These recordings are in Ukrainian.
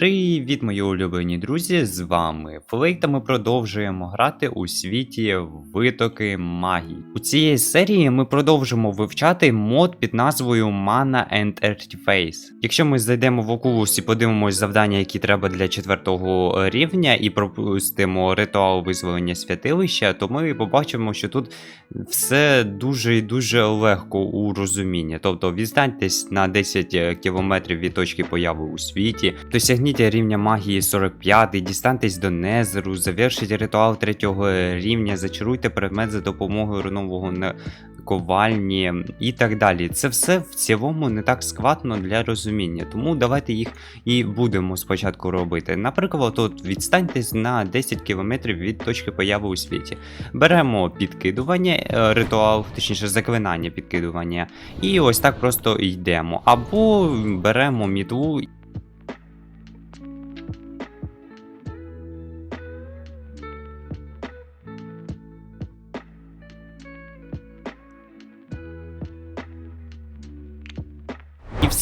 Привіт, мої улюблені друзі! З вами Флейк, та ми продовжуємо грати у світі витоки магії. У цієї серії ми продовжимо вивчати мод під назвою Mana and Artiface. Якщо ми зайдемо в Oculus і подивимось завдання, які треба для четвертого рівня, і пропустимо ритуал визволення святилища, то ми побачимо, що тут все дуже і дуже легко у розумінні. Тобто відстаньтесь на 10 кілометрів від точки появи у світі, досягніть рівня магії 45, дістаньтесь до Незеру, завершіть ритуал третього рівня, зачаруйте предмет за допомогою рунового ковальні і так далі. Це все в цілому не так складно для розуміння, тому давайте їх і будемо спочатку робити. Наприклад, тут відстаньтесь на 10 км від точки появи у світі. Беремо підкидування, е, ритуал, точніше заклинання підкидування, і ось так просто йдемо. Або беремо мітлу.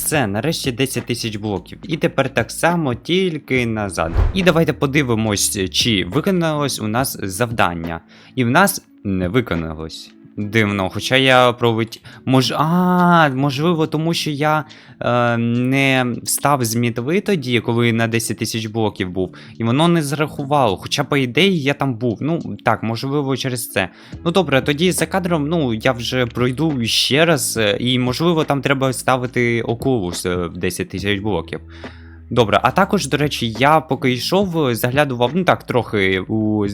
Все, нарешті 10 тисяч блоків. І тепер так само, тільки назад. І давайте подивимось, чи виконалось у нас завдання. І в нас не виконалось. Дивно, хоча я провить. Мож... А, можливо, тому що я е, не встав з мітли тоді, коли на 10 тисяч блоків був, і воно не зарахувало. Хоча, по ідеї, я там був. Ну, так, можливо, через це. Ну добре, тоді за кадром, ну, я вже пройду ще раз, е, і можливо, там треба ставити окулус е, в 10 тисяч блоків. Добре, а також, до речі, я поки йшов, заглядував, ну так, трохи у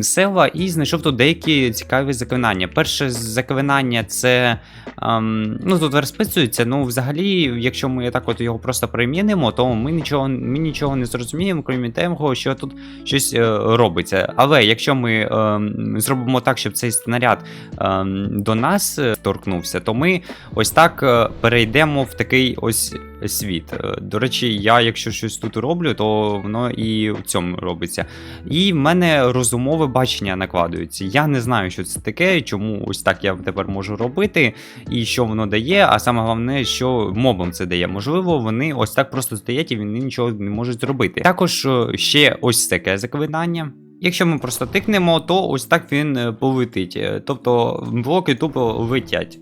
села і знайшов тут деякі цікаві заклинання. Перше заклинання це. Ем, ну тут розписується, ну взагалі, якщо ми так от його просто примінимо, то ми нічого, ми нічого не зрозуміємо, крім того, що тут щось е, робиться. Але якщо ми ем, зробимо так, щоб цей снаряд ем, до нас е, торкнувся, то ми ось так е, перейдемо в такий ось світ. Е, До речі, я, якщо щось тут роблю, то воно і в цьому робиться. І в мене розумове бачення накладується. Я не знаю, що це таке, чому ось так я тепер можу робити, і що воно дає. А саме головне, що мобам це дає. Можливо, вони ось так просто стоять і вони нічого не можуть зробити. Також е, ще ось таке заклинання. Якщо ми просто тикнемо, то ось так він е, полетить. Тобто блоки тупо летять.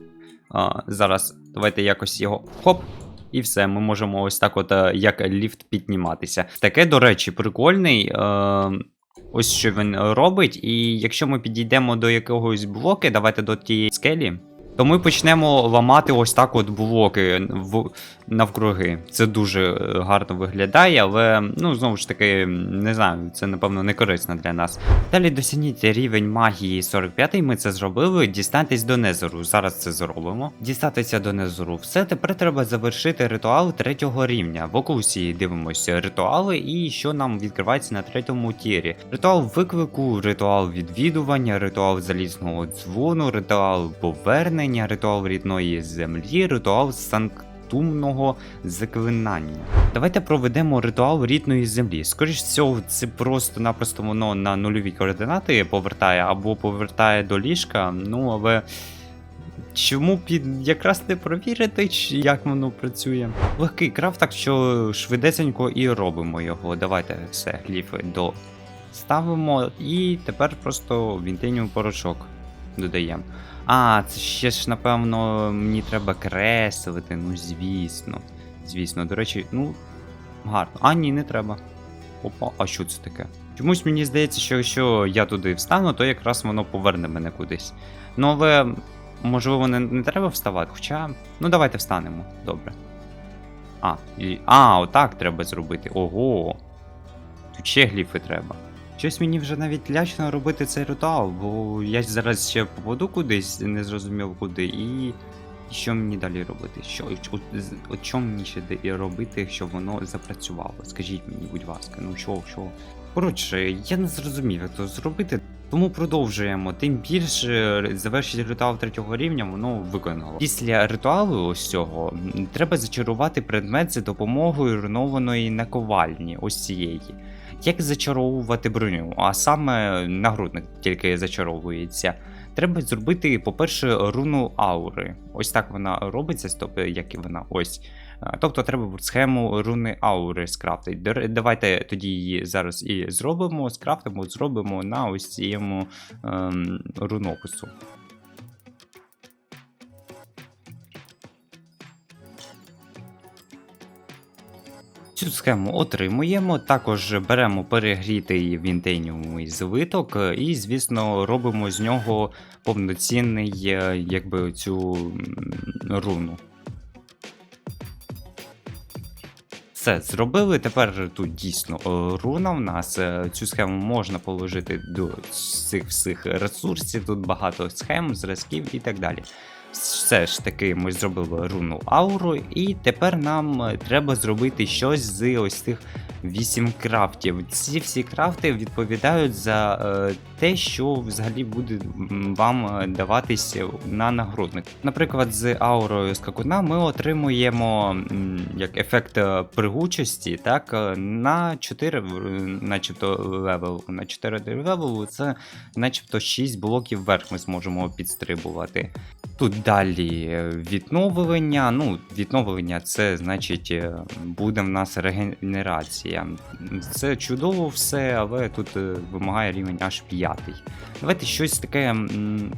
А, зараз давайте якось його хоп. І все, ми можемо ось так, от е, як ліфт підніматися. Таке, до речі, прикольний. Е, ось що він робить. І якщо ми підійдемо до якогось блоки, давайте до тієї скелі. То ми почнемо ламати ось так от блоки в, навкруги. Це дуже е, гарно виглядає, але ну знову ж таки, не знаю, це напевно не корисно для нас. Далі досягніть рівень магії 45, ми це зробили. Дістаньтесь до Незеру. Зараз це зробимо. Дістатися до Незеру. Все, тепер треба завершити ритуал третього рівня. В окусі дивимося ритуали і що нам відкривається на третьому тірі. Ритуал виклику, ритуал відвідування, ритуал залізного дзвону, ритуал повернення, ритуал рідної землі, ритуал санктумного заклинання. Давайте проведемо ритуал рідної землі. Скоріш всього, це просто-напросто воно на нульові координати повертає або повертає до ліжка. Ну але. Чому під якраз не провірити, як воно працює? Легкий крафт, так що швидесенько і робимо його. Давайте все, гліфи до ставимо, і тепер просто вінтинів порошок додаємо. А, це ще ж, напевно, мені треба креслити, ну звісно. Звісно, до речі, ну, гарно. А, ні, не треба. Опа, а що це таке? Чомусь мені здається, що якщо я туди встану, то якраз воно поверне мене кудись. Ну, але можливо не, не треба вставати, хоча. Ну, давайте встанемо. Добре. А, і... а, отак треба зробити. Ого. Тут ще гліфи треба. Щось мені вже навіть лячно робити цей ритуал, бо я зараз ще попаду кудись, не зрозумів куди, і. Що мені далі робити? Що, з- от мені ще робити, щоб воно запрацювало? Скажіть мені, будь ласка, ну що, що? Коротше, я не зрозумів, як то зробити. Тому продовжуємо. Тим більше завершити ритуал третього рівня воно виконало. Після ритуалу ось цього треба зачарувати предмет за допомогою рунованої наковальні, ось цієї. Як зачаровувати броню? А саме нагрудник тільки зачаровується. Треба зробити, по-перше, руну аури. Ось так вона робиться, стоп, як і вона ось. Тобто треба схему руни аури скрафтити. Давайте тоді її зараз і зробимо, скрафтимо, зробимо на ось цьому ем, рунопису. Цю схему отримуємо, також беремо перегрітий вінтеніумовий звиток е, і, звісно, робимо з нього повноцінний, е, якби цю руну. Все, зробили. Тепер тут дійсно е, руна в нас. Е, Цю схему можна положити до цих всіх ресурсів. Тут багато схем, зразків і так далі. Все ж таки, ми зробили руну ауру, і тепер нам е, треба зробити щось з ось цих 8 крафтів. Ці всі крафти відповідають за е, те, що взагалі буде вам е, даватись на нагрудник. Наприклад, з аурою скакуна ми отримуємо як ефект е, пригучості, так, е, на 4, е, начебто левел. На 4 левелу це начебто 6 блоків вверх ми зможемо підстрибувати. Тут далі відновлення. Ну, відновлення це значить буде в нас регенерація. Це чудово все, але тут вимагає рівень аж п'ятий. Давайте щось таке,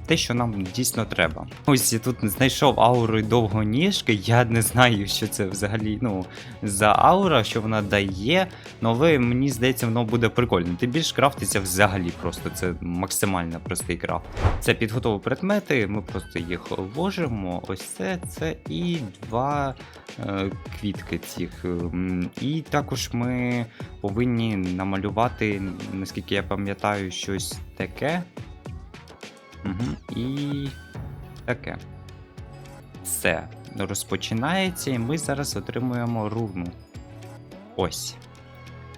те, що нам дійсно треба. Ось я тут знайшов ауру довгоніжки. Я не знаю, що це взагалі ну, за аура, що вона дає. Але мені здається, воно буде прикольно. Тим більш крафтиться взагалі просто. Це максимально простий крафт. Це підготові предмети, ми просто їх ложимо. Ось це, це і два е, квітки цих. І також ми повинні намалювати, наскільки я пам'ятаю, щось таке. Угу. І таке. Все. Розпочинається, і ми зараз отримуємо руну. Ось.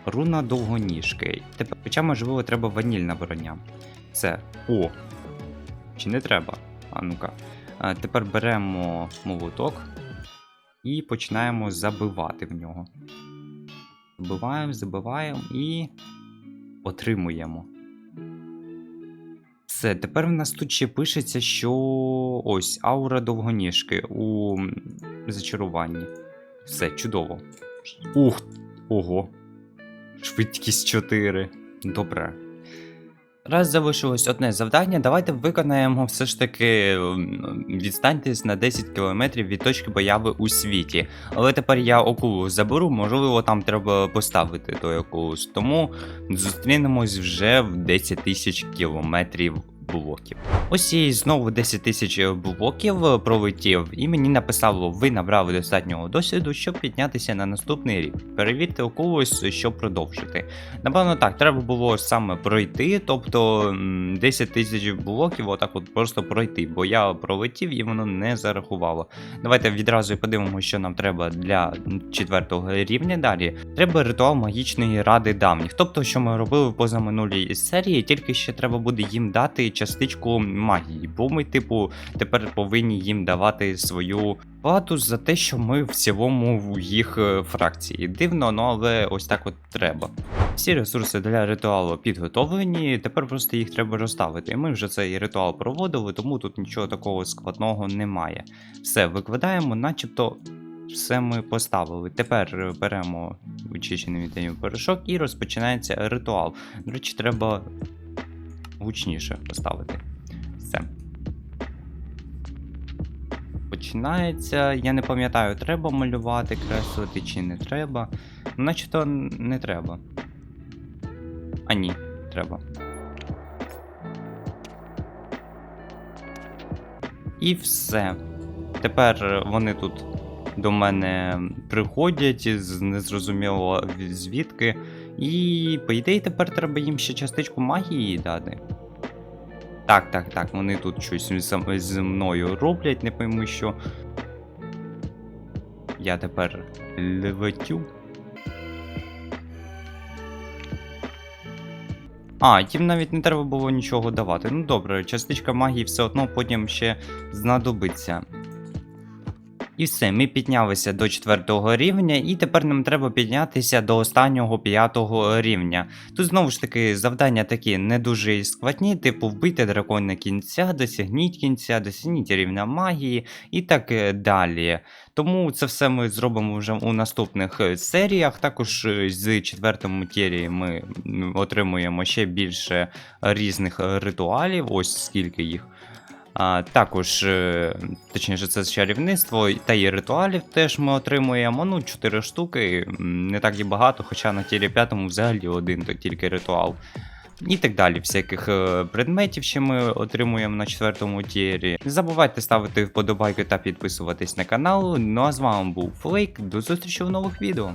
Руна довгоніжки. Тепер, хоча, можливо, треба ванільна броня. Це. О! Чи не треба? А ну-ка. Тепер беремо молоток і починаємо забивати в нього. Забиваємо, забиваємо і отримуємо. Все, тепер в нас тут ще пишеться, що ось аура довгоніжки у зачаруванні. Все, чудово. Ух, ого. Швидкість 4. Добре. Раз залишилось одне завдання, давайте виконаємо все ж таки відстаньтесь на 10 км від точки появи у світі. Але тепер я окулус заберу, можливо, там треба поставити той окулус. Тому зустрінемось вже в 10 тисяч кілометрів блоків. Ось і знову 10 тисяч блоків е, пролетів, і мені написало, ви набрали достатнього досвіду, щоб піднятися на наступний рік. Перевірте окулус, щоб продовжити. Напевно, так, треба було саме пройти, тобто 10 тисяч блоків, отак от просто пройти, бо я пролетів і воно не зарахувало. Давайте відразу подивимося, що нам треба для четвертого рівня далі. Треба ритуал магічної ради давніх. Тобто, що ми робили в позаминулій серії, тільки ще треба буде їм дати частичку магії, бо ми, типу, тепер повинні їм давати свою плату за те, що ми в цілому в їх е, фракції. Дивно, ну але ось так от треба. Всі ресурси для ритуалу підготовлені, тепер просто їх треба розставити. Ми вже цей ритуал проводили, тому тут нічого такого складного немає. Все, викладаємо, начебто. Все ми поставили. Тепер е, беремо вичищений віддаю порошок і розпочинається ритуал. До речі, треба гучніше поставити. Все. Починається. Я не пам'ятаю, треба малювати, креслити чи не треба. Ну, начебто не треба. А ні, треба. І все. Тепер вони тут до мене приходять з незрозуміло звідки. І, по ідеї, тепер треба їм ще частичку магії дати. Так, так, так, вони тут щось зі- мною роблять, не пойму що. Я тепер летю. А, їм навіть не треба було нічого давати. Ну добре, частичка магії все одно потім ще знадобиться. І все, ми піднялися до четвертого рівня, і тепер нам треба піднятися до останнього п'ятого рівня. Тут знову ж таки завдання такі не дуже складні, типу вбити дракона кінця, досягніть кінця, досягніть рівня магії і так е, далі. Тому це все ми зробимо вже у наступних е, серіях. Також е, з четвертому тірі ми отримуємо ще більше різних ритуалів, ось скільки їх. А, також, е, точніше, це чарівництво, та і ритуалів теж ми отримуємо. Ну, 4 штуки, не так і багато, хоча на тірі п'ятому взагалі один то тільки ритуал. І так далі, всяких е, предметів ще ми отримуємо на четвертому тірі. Не забувайте ставити вподобайки та підписуватись на канал. Ну а з вами був Флейк. До зустрічі в нових відео.